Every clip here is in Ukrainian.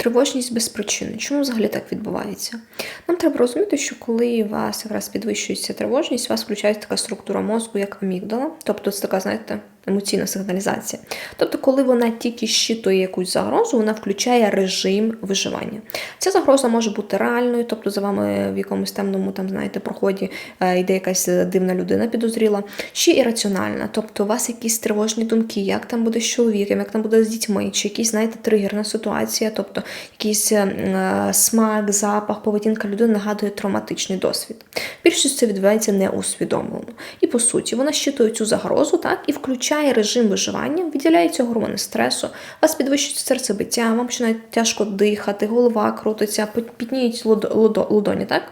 Тривожність без причини. Чому взагалі так відбувається? Нам треба розуміти, що коли у вас якраз підвищується тривожність, у вас включається така структура мозку, як амігдала, тобто це така, знаєте, емоційна сигналізація. Тобто, коли вона тільки щитує якусь загрозу, вона включає режим виживання. Ця загроза може бути реальною, тобто за вами в якомусь темному там, знаєте, проході е, йде якась дивна людина підозріла, чи ірраціональна, тобто у вас якісь тривожні думки, як там буде з чоловіком, як там буде з дітьми, чи якісь, знаєте, тригерна ситуація, тобто якийсь е, смак, запах, поведінка людини нагадує травматичний досвід. Більшість це відбувається неусвідомлено. І по суті, вона щитує цю загрозу, так, і включає режим виживання, виділяється гормони стресу, вас підвищується серцебиття, вам починає тяжко дихати, голова крутиться, пітніють лудо- лудо- так?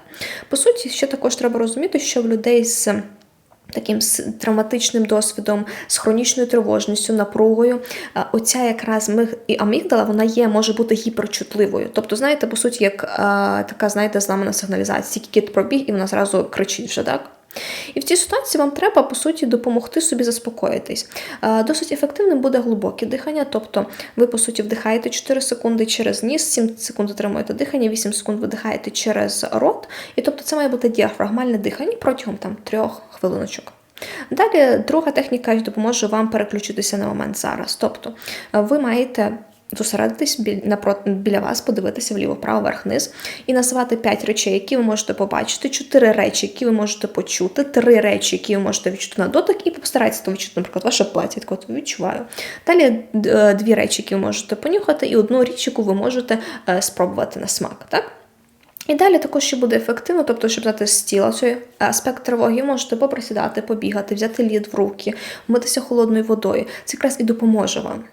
По суті, ще також треба розуміти, що в людей з таким травматичним досвідом, з хронічною тривожністю, напругою, оця якраз і амігдала, вона є, може бути гіперчутливою. Тобто, знаєте, по суті, як а, така, знаєте, зламана сигналізація, кіт пробіг, і вона зразу кричить вже, так? І в цій ситуації вам треба, по суті, допомогти собі заспокоїтись. Е, Досить ефективним буде глибоке дихання, тобто ви, по суті, вдихаєте 4 секунди через ніс, 7 секунд отримуєте дихання, 8 секунд видихаєте через рот. І тобто це має бути діафрагмальне дихання протягом там, трьох хвилиночок. Далі друга техніка допоможе вам переключитися на момент зараз. Тобто ви маєте зосередитись біль, напроти, біля вас, подивитися вліво, вправо, вверх, низ і назвати 5 речей, які ви можете побачити, 4 речі, які ви можете почути, 3 речі, які ви можете відчути на дотик, і постарайтеся то відчути, наприклад, ваше плаття, так от відчуваю. Далі дві речі, які ви можете понюхати, і одну річ, яку ви можете е, спробувати на смак. Так? І далі також ще буде ефективно, тобто, щоб знати з тіла цей аспект тривоги, можете поприсідати, побігати, взяти лід в руки, вмитися холодною водою. Це якраз і допоможе вам.